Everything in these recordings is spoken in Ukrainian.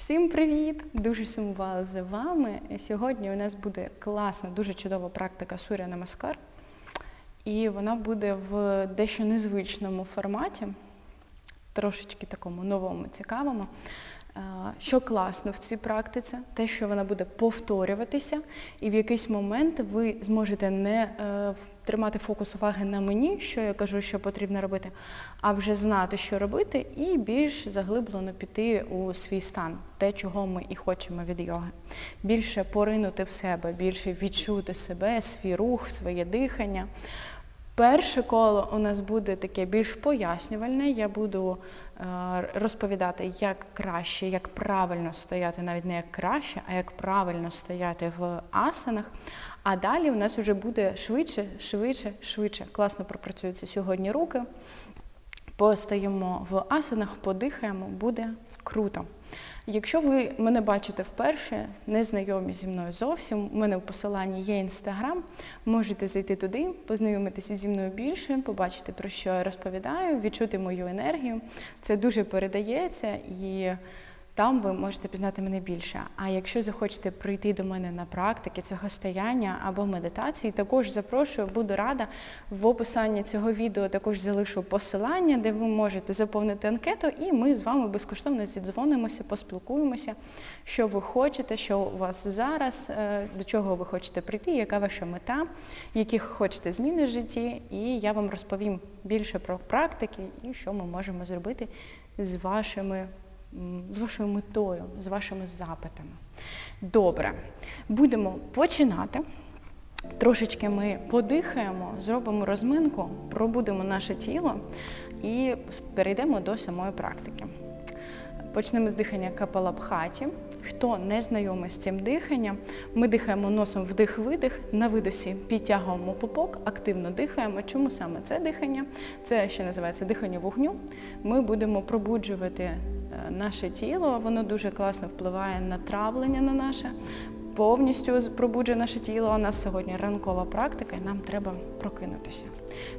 Всім привіт! Дуже сумувала за вами. Сьогодні у нас буде класна, дуже чудова практика Суря Намаскар. І вона буде в дещо незвичному форматі, трошечки такому новому, цікавому. Е, Що класно в цій практиці, те, що вона буде повторюватися, і в якийсь момент ви зможете не е, тримати фокус уваги на мені, що я кажу, що потрібно робити, а вже знати, що робити, і більш заглиблено піти у свій стан, те, чого ми і хочемо від йоги. Більше поринути в себе, більше відчути себе, свій рух, своє дихання. Перше коло у нас буде таке більш пояснювальне. Я буду е, розповідати, як краще, як правильно стояти, навіть не як краще, а як правильно стояти в асанах. А далі у нас вже буде швидше, швидше, швидше. Класно пропрацюються сьогодні руки. Постоїмо в асанах, подихаємо, буде круто. Якщо ви мене бачите вперше, не знайомі зі мною зовсім, у мене в посиланні є інстаграм, можете зайти туди, познайомитися зі мною більше, побачити, про що я розповідаю, відчути мою енергію. Це дуже передається і там ви можете пізнати мене більше. А якщо захочете прийти до мене на практики цього стояння або медитації, також запрошую, буду рада. В описанні цього відео також залишу посилання, де ви можете заповнити анкету, і ми з вами безкоштовно зідзвонимося, поспілкуємося, що ви хочете, що у вас зараз, е, до чого ви хочете прийти, яка ваша мета, які хочете зміни в житті, і я вам розповім більше про практики і що ми можемо зробити з вашими з вашою метою, з вашими запитами. Добре, будемо починати. Трошечки ми подихаємо, зробимо розминку, пробудемо наше тіло і перейдемо до самої практики. Почнемо з дихання капалабхаті. Хто не знайомий з цим диханням, ми дихаємо носом вдих-видих, на видосі підтягуємо пупок, активно дихаємо. Чому саме це дихання? Це ще називається дихання вогню. Ми будемо пробуджувати е, наше тіло, воно дуже класно впливає на травлення на наше, повністю пробуджує наше тіло. У нас сьогодні ранкова практика, і нам треба прокинутися.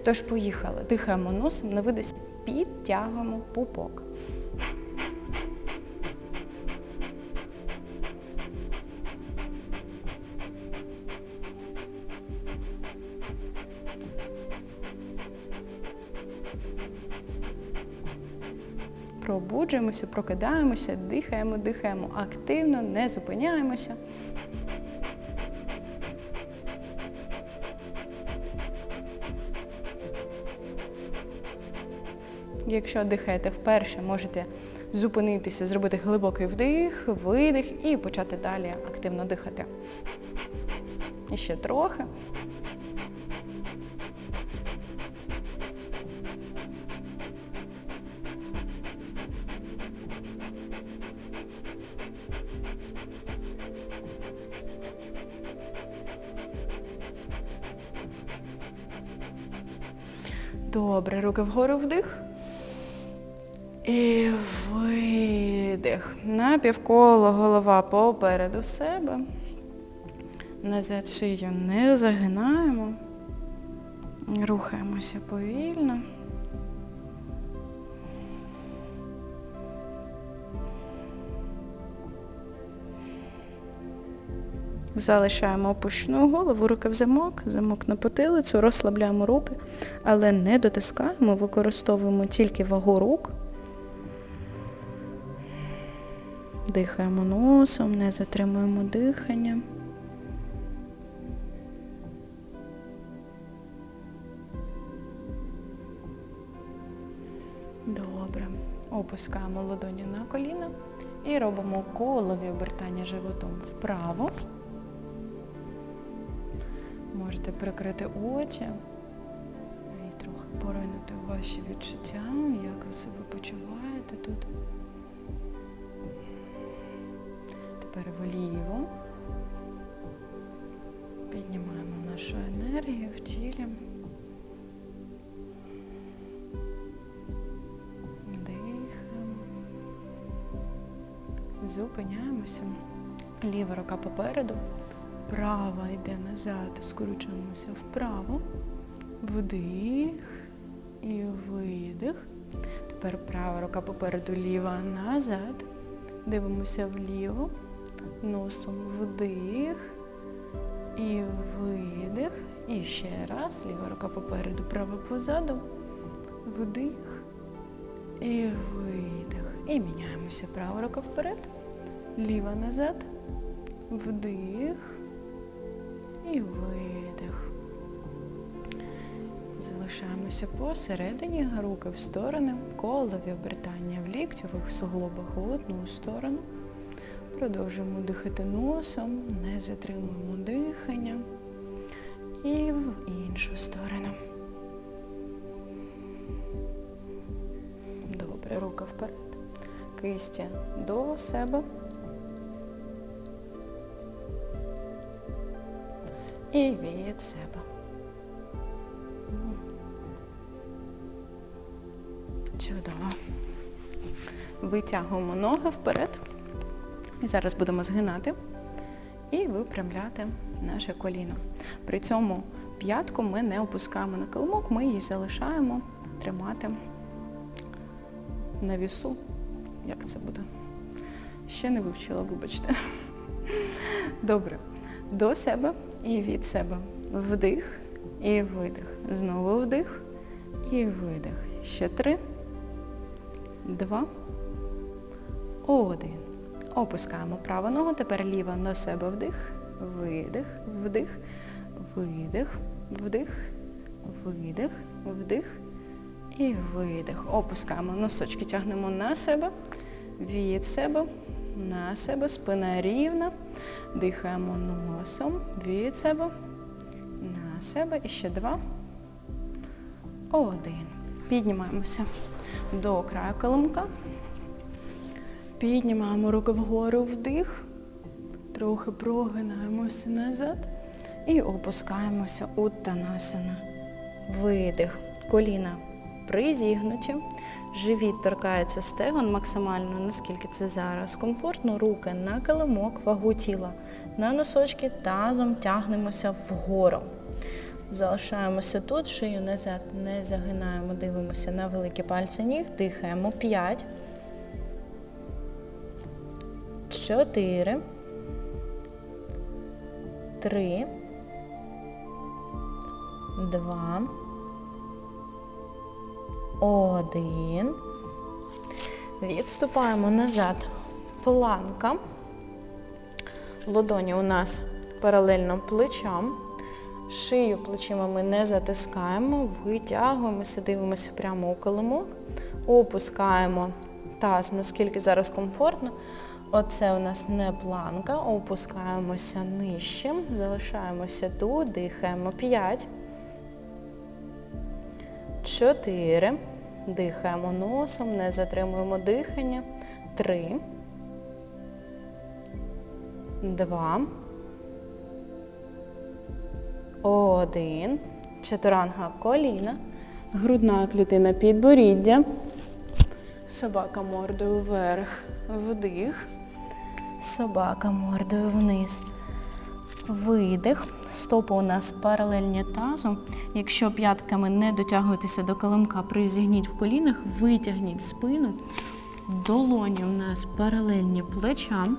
Тож поїхали. Дихаємо носом, на видосі підтягуємо пупок. Пробуджуємося, прокидаємося, дихаємо, дихаємо активно, не зупиняємося. Якщо дихаєте вперше, можете зупинитися, зробити глибокий вдих, видих і почати далі активно дихати. І ще трохи. Добре, руки вгору вдих. І видих. Напівколо голова попереду себе. Назад шию не загинаємо. Рухаємося повільно. Залишаємо опущену голову, руки в замок, замок на потилицю, розслабляємо руки, але не дотискаємо, використовуємо тільки вагу рук. Дихаємо носом, не затримуємо дихання. Добре. Опускаємо ладоні на коліна і робимо колові обертання животом вправо. Можете прикрити очі і трохи поринути ваші відчуття, як ви себе почуваєте тут. Тепер вліво. Піднімаємо нашу енергію в тілі. Дихаємо. Зупиняємося. Ліва рука попереду. Права йде назад, скручуємося вправо. Вдих і видих. Тепер права рука попереду, ліва назад. Дивимося вліво. Носом вдих. І видих. І ще раз. Ліва рука попереду, права позаду. Вдих. І видих. І міняємося. Права рука вперед. Ліва назад. Вдих. І видих. Залишаємося посередині, руки в сторони, колові обертання в ліктьових суглобах в одну сторону. Продовжуємо дихати носом, не затримуємо дихання. І в іншу сторону. Добре, рука вперед. Кисті до себе. І від себе. Чудово. Витягуємо ноги вперед. І зараз будемо згинати і випрямляти наше коліно. При цьому п'ятку ми не опускаємо на килимок, ми її залишаємо тримати на вісу. Як це буде? Ще не вивчила, вибачте. Добре. До себе і від себе. Вдих і видих. Знову вдих і видих. Ще три, два, один. Опускаємо праву ногу, тепер ліва на себе вдих, видих, вдих, видих, вдих, видих, вдих. І видих. Опускаємо. Носочки, тягнемо на себе, від себе, на себе, спина рівна. Дихаємо носом, від себе, на себе. І ще два. Один. Піднімаємося до краю килимка. Піднімаємо руки вгору вдих, трохи прогинаємося назад і опускаємося у танасана. Видих. Коліна призігнуті. Живіт торкається стегон максимально, наскільки це зараз комфортно. Руки на килимок, вагу тіла на носочки, тазом тягнемося вгору. Залишаємося тут, шию назад не загинаємо, дивимося на великі пальці ніг, дихаємо 5. Чотири. Три. Два. Один. Відступаємо назад. Планка. Ладоні у нас паралельно плечам. Шию плечима ми не затискаємо, витягуємося, дивимося прямо у килимок, опускаємо таз, наскільки зараз комфортно. Оце у нас не планка, опускаємося нижче, залишаємося тут, дихаємо 5, 4, дихаємо носом, не затримуємо дихання, 3, 2, 1, чотиранга коліна, грудна клітина підборіддя, собака мордою вверх, вдих. Собака мордою вниз. Видих. Стопи у нас паралельні тазу. Якщо п'ятками не дотягуєтеся до килимка, призігніть в колінах, витягніть спину. Долоні у нас паралельні плечам.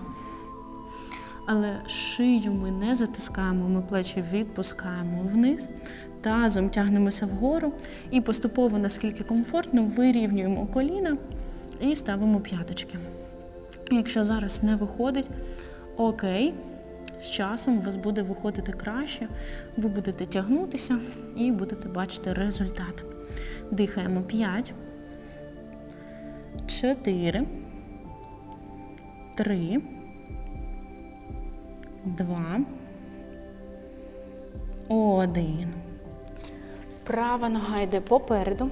Але шию ми не затискаємо, ми плечі відпускаємо вниз. Тазом тягнемося вгору і поступово, наскільки комфортно, вирівнюємо коліна і ставимо п'яточки. Якщо зараз не виходить, окей, з часом у вас буде виходити краще, ви будете тягнутися і будете бачити результат. Дихаємо 5, 4, 3, 2, 1. Права нога йде попереду.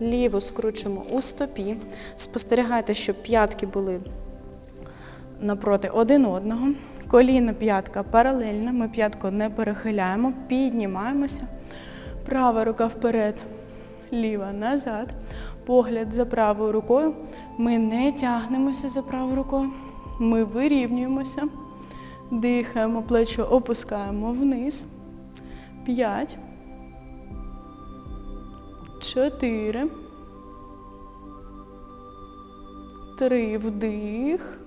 Ліву скручуємо у стопі. Спостерігайте, щоб п'ятки були напроти один одного. Коліна п'ятка паралельна, ми п'ятку не перехиляємо, піднімаємося. Права рука вперед, ліва назад. Погляд за правою рукою. Ми не тягнемося за правою рукою. Ми вирівнюємося. Дихаємо, плечо опускаємо вниз. П'ять. Чотири. Три. Вдих.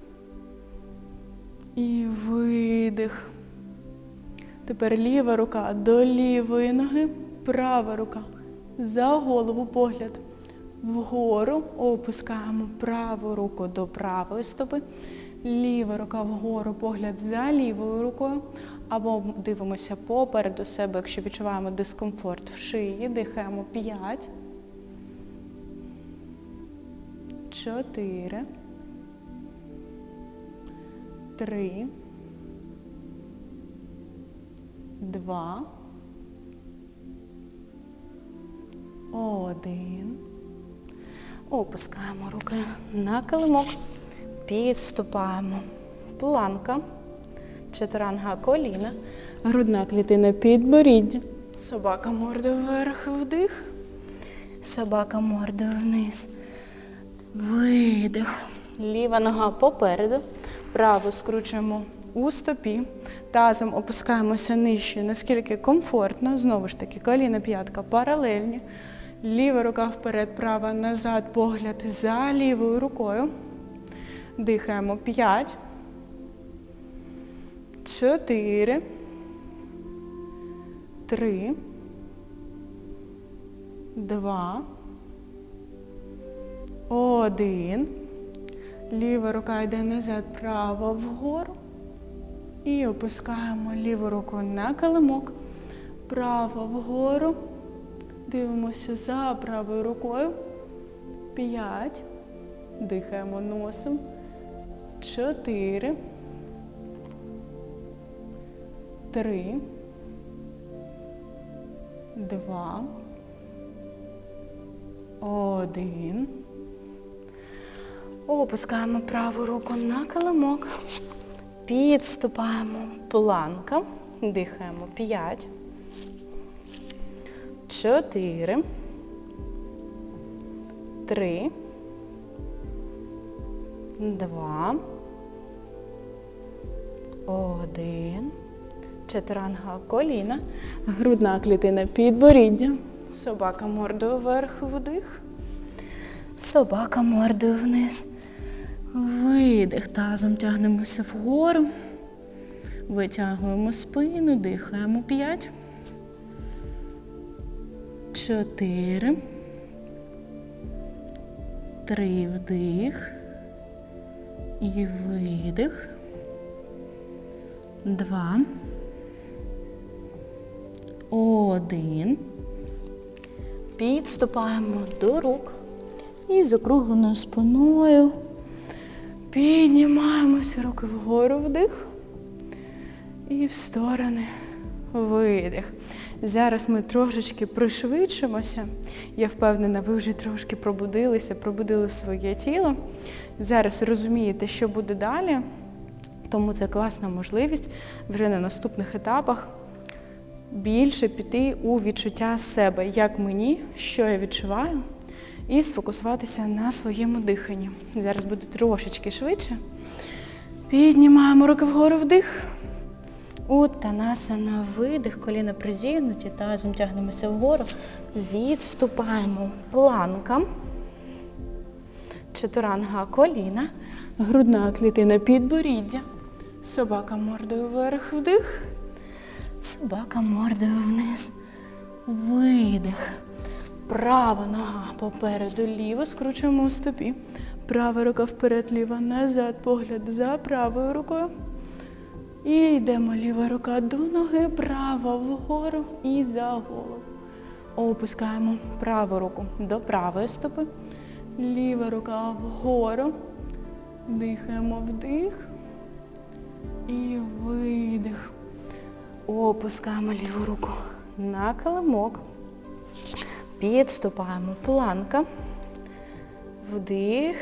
І видих. Тепер ліва рука до лівої ноги, права рука за голову, погляд вгору. Опускаємо праву руку до правої стопи. Ліва рука вгору, погляд за лівою рукою. Або дивимося попереду себе, якщо відчуваємо дискомфорт в шиї. Дихаємо 5. 4. 3. Два. Один. Опускаємо руки на килимок. Підступаємо. Планка. Чатуранга коліна. Грудна клітина підборіддя. Собака мордою вверх, вдих. Собака мордою вниз. Видих. Ліва нога попереду. Праву скручуємо у стопі. Тазом опускаємося нижче, наскільки комфортно. Знову ж таки, коліна п'ятка паралельні. Ліва рука вперед, права назад, погляд за лівою рукою. Дихаємо 5. 4. 3. 2. Один. Ліва рука йде назад, права вгору. І опускаємо ліву руку на килимок. Право вгору. Дивимося за правою рукою. П'ять. Дихаємо носом. Чотири. Три. Два. Один. Опускаємо праву руку на килимок. Підступаємо планка. Дихаємо 5. 4. 3. 2. 1. Чатуранга коліна. Грудна клітина підборіддя. Собака мордою вверх, вдих. Собака мордою вниз. Видих. Тазом тягнемося вгору. Витягуємо спину, дихаємо 5. 4. 3 вдих. І видих. 2. 1. Підступаємо до рук. І з округленою спиною піднімаємося руки вгору вдих. І в сторони видих. Зараз ми трошечки пришвидшимося. Я впевнена, ви вже трошки пробудилися, пробудили своє тіло. Зараз розумієте, що буде далі. Тому це класна можливість вже на наступних етапах більше піти у відчуття себе, як мені, що я відчуваю, і сфокусуватися на своєму диханні. Зараз буде трошечки швидше. Піднімаємо руки вгору вдих. Утанасана, видих, коліна призігнуті, тазом тягнемося вгору. Відступаємо планка. Чатуранга коліна. Грудна клітина підборіддя. Собака мордою вверх, вдих. Собака мордою вниз. Видих. Права нога попереду, ліво скручуємо у стопі. Права рука вперед, ліва назад, погляд за правою рукою. І йдемо ліва рука до ноги, права вгору і за голову. Опускаємо праву руку до правої стопи. Ліва рука вгору. Дихаємо вдих. І видих. Опускаємо ліву руку на килимок. Підступаємо планка. Вдих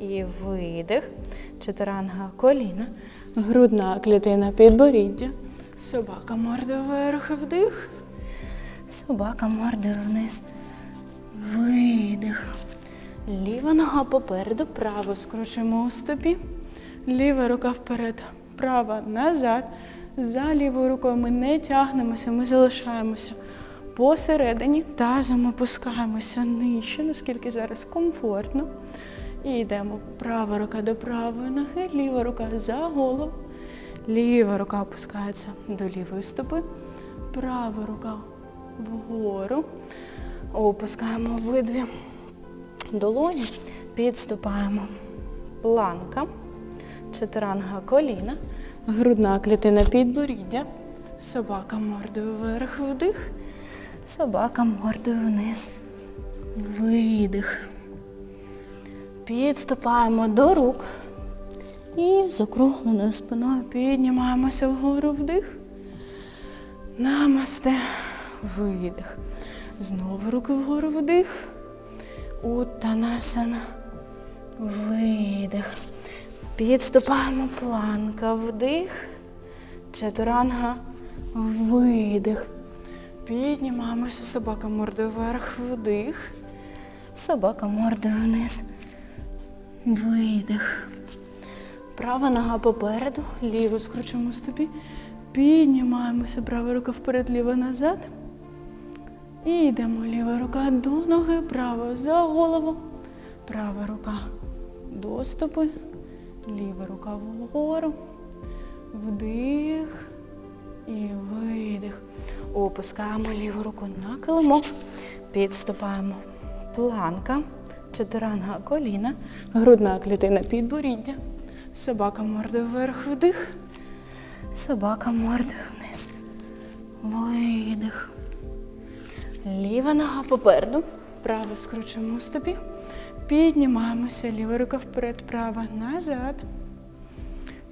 і видих. Чотиранга коліна. Грудна клітина підборіддя. Собака морда вверх, вдих. Собака морда вниз. Видих. Ліва нога попереду, праву скручуємо у стопі. Ліва рука вперед, права назад. За лівою рукою ми не тягнемося, ми залишаємося посередині, тазом опускаємося нижче, наскільки зараз комфортно. І йдемо права рука до правої ноги, ліва рука за голову. Ліва рука опускається до лівої стопи. Права рука вгору. Опускаємо обидві долоні. Підступаємо. Планка. Чотиранга коліна. Грудна клітина підборіддя. Собака мордою вверх, вдих. Собака мордою вниз. Видих. Підступаємо до рук. І з округленою спиною піднімаємося вгору вдих. Намасте. Видих. Знову руки вгору вдих. Уттанасана. Видих. Підступаємо планка. Вдих. Чатуранга. Видих. Піднімаємося. Собака мордою вверх. Вдих. Собака мордою вниз. Видих. Права нога попереду, ліву скручуємо стопі. Піднімаємося, права рука вперед, ліва назад. І йдемо ліва рука до ноги, права за голову. Права рука до стопи. Ліва рука вгору. Вдих і видих. Опускаємо ліву руку на килимок. Підступаємо. Планка. Чотиранга коліна. Грудна клітина підборіддя. Собака мордою вверх вдих. Собака мордою вниз. Видих. Ліва нога попереду. Право скручуємо у стопі. Піднімаємося. Ліва рука вперед, права назад.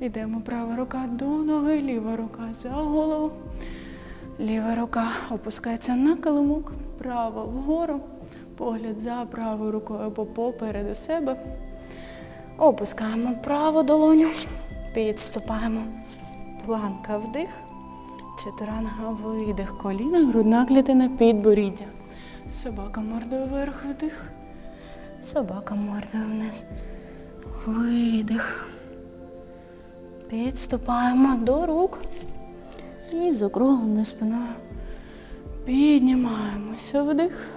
Йдемо права рука до ноги, ліва рука за голову. Ліва рука опускається на килимок, права вгору. Погляд за правою рукою або попереду себе. Опускаємо праву долоню, підступаємо. Планка вдих, чотиранга видих, коліна, грудна клітина, підборіддя. Собака мордою вверх, вдих. Собака мордою вниз. Видих. Підступаємо до рук. І з округленою спиною піднімаємося вдих.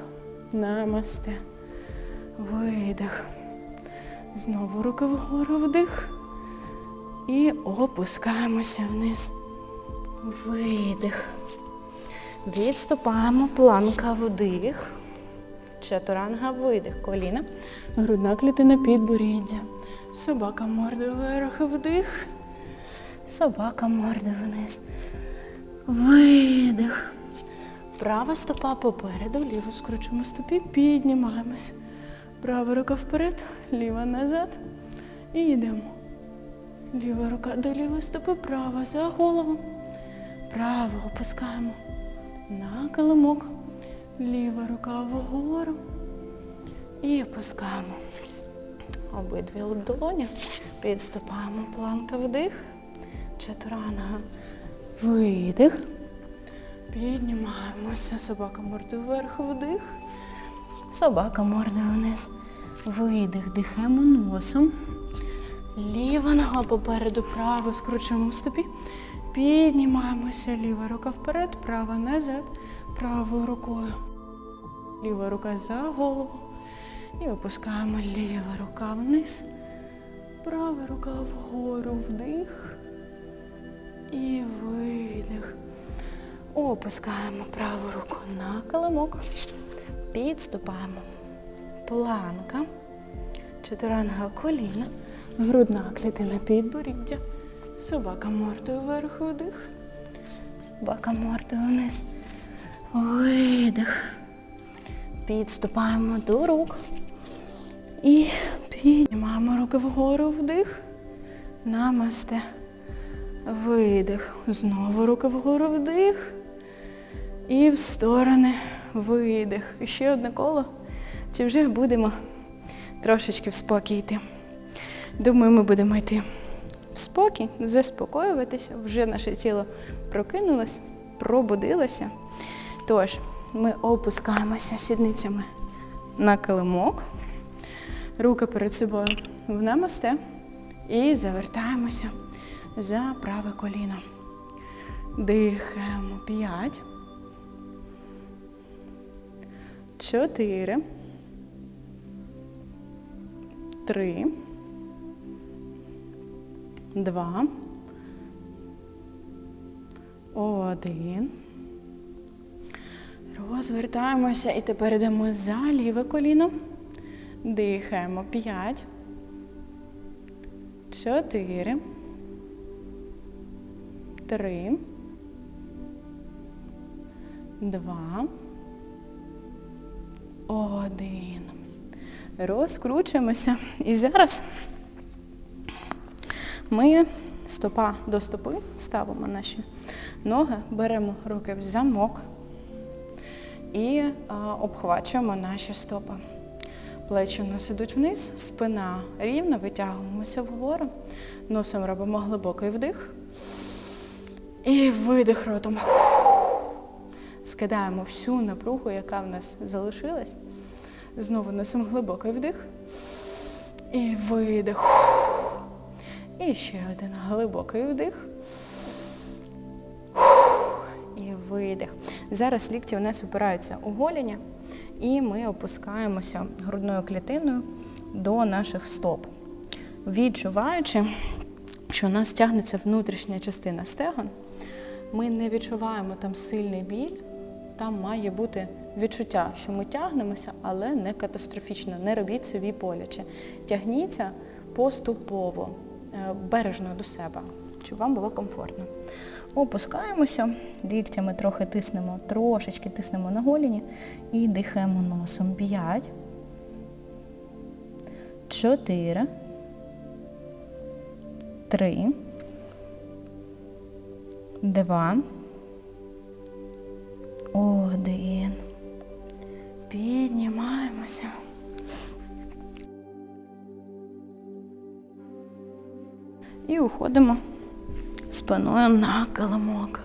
Намасте. Видих. Знову руки вгору вдих. І опускаємося вниз. Видих. Відступаємо. Планка вдих. Чатуранга видих. Коліна. Грудна клітина підборіддя. Собака мордою вверх вдих. Собака мордою вниз. Видих. Права стопа попереду, ліву скручуємо стопі, піднімаємось. Права рука вперед, ліва назад. І йдемо. Ліва рука до лівої стопи, права за голову. Право опускаємо на килимок. Ліва рука вгору. І опускаємо. Обидві долоні. Підступаємо. Планка вдих. Чатуранга. Видих. Піднімаємося. Собака мордою вверх, вдих. Собака мордою вниз. Видих. Дихаємо носом. Ліва нога попереду, право скручуємо в стопі. Піднімаємося. Ліва рука вперед, права назад. Правою рукою. Ліва рука за голову. І опускаємо ліва рука вниз. Права рука вгору. Вдих. І видих. Опускаємо праву руку на килимок. Підступаємо. Планка. Чотиранга коліна. Грудна клітина підборіддя. Собака мордою вверх вдих. Собака мордою вниз. Видих. Підступаємо до рук. І піднімаємо руки вгору вдих. Намасте. Видих. Знову руки вгору вдих. І в сторони видих. І ще одне коло. Чи вже будемо трошечки в спокій йти? Думаю, ми будемо йти в спокій, заспокоюватися. Вже наше тіло прокинулось, пробудилося. Тож, ми опускаємося сідницями на килимок, руки перед собою в намасте і завертаємося за праве коліно. Дихаємо. П'ять. Чотири. Три. Два. Один. Розвертаємося і тепер йдемо за ліве коліно. Дихаємо. П'ять. Чотири. Три. Два. Один. Розкручуємося. І зараз ми стопа до стопи, ставимо наші ноги, беремо руки в замок і а, обхвачуємо наші стопи. Плечі у нас ідуть вниз, спина рівна, витягуємося вгору. Носом робимо глибокий вдих. І видих ротом. Скидаємо всю напругу, яка в нас залишилась. Знову носом глибокий вдих. І видих. І ще один глибокий вдих. І видих. Зараз лікті у нас опираються у голені, і ми опускаємося грудною клітиною до наших стоп, відчуваючи, що у нас тягнеться внутрішня частина стегон. Ми не відчуваємо там сильний біль, там має бути відчуття, що ми тягнемося, але не катастрофічно. Не робіть собі боляче. Тягніться поступово, е, бережно до себе, щоб вам було комфортно. Опускаємося, ліктями трохи тиснемо, трошечки тиснемо на голіні і дихаємо носом. П'ять. Чотири. Три. Два. Один. Піднімаємося. І уходимо спиною на килимок.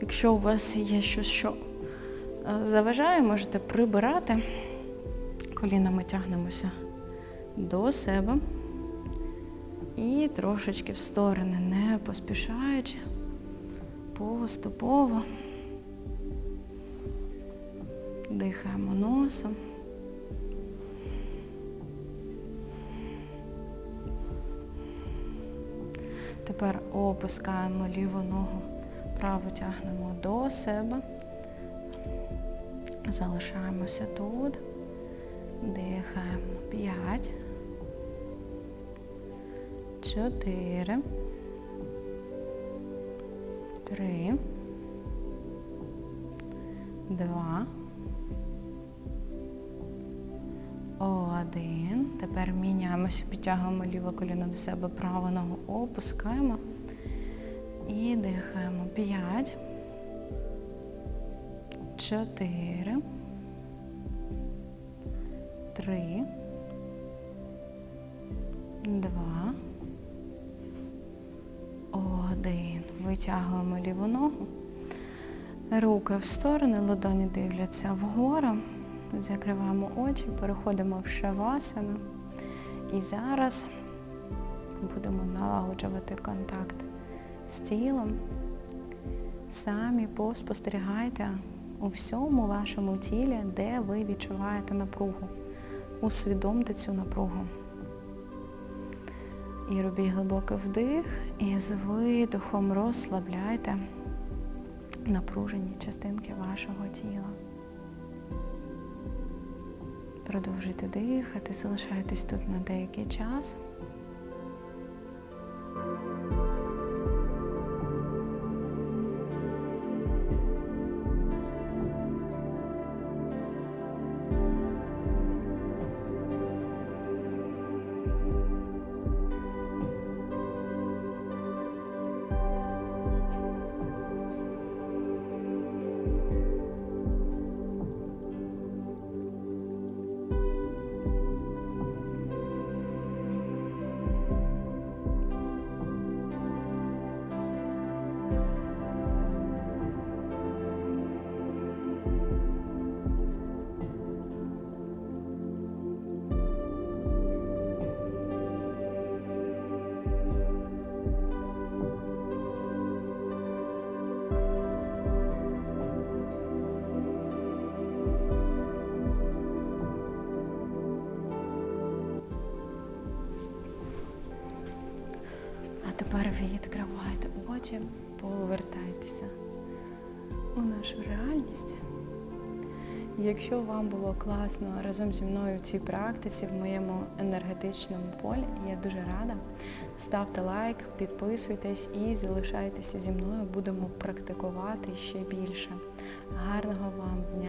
Якщо у вас є щось, що е, заважає, можете прибирати. Колінами тягнемося до себе. І трошечки в сторони, не поспішаючи, поступово. Дихаємо носом. Тепер опускаємо ліву ногу, праву тягнемо до себе. Залишаємося тут. Дихаємо. П'ять. Чотири. Три. Два. Один. Тепер міняємося, підтягуємо ліве коліно до себе, праву ногу опускаємо. І дихаємо. П'ять. Чотири. Три. Два. Один. Витягуємо ліву ногу. Руки в сторони, ладоні дивляться вгору. Закриваємо очі, переходимо в шавасану. І зараз будемо налагоджувати контакт з тілом. Самі поспостерігайте у всьому вашому тілі, де ви відчуваєте напругу. Усвідомте цю напругу. І робіть глибокий вдих і з видухом розслабляйте напружені частинки вашого тіла. Продовжуйте дихати, залишайтесь тут на деякий час. Очі, повертайтеся у нашу реальність. Якщо вам було класно разом зі мною в цій практиці, в моєму енергетичному полі, я дуже рада. Ставте лайк, підписуйтесь і залишайтеся зі мною. Будемо практикувати ще більше. Гарного вам дня!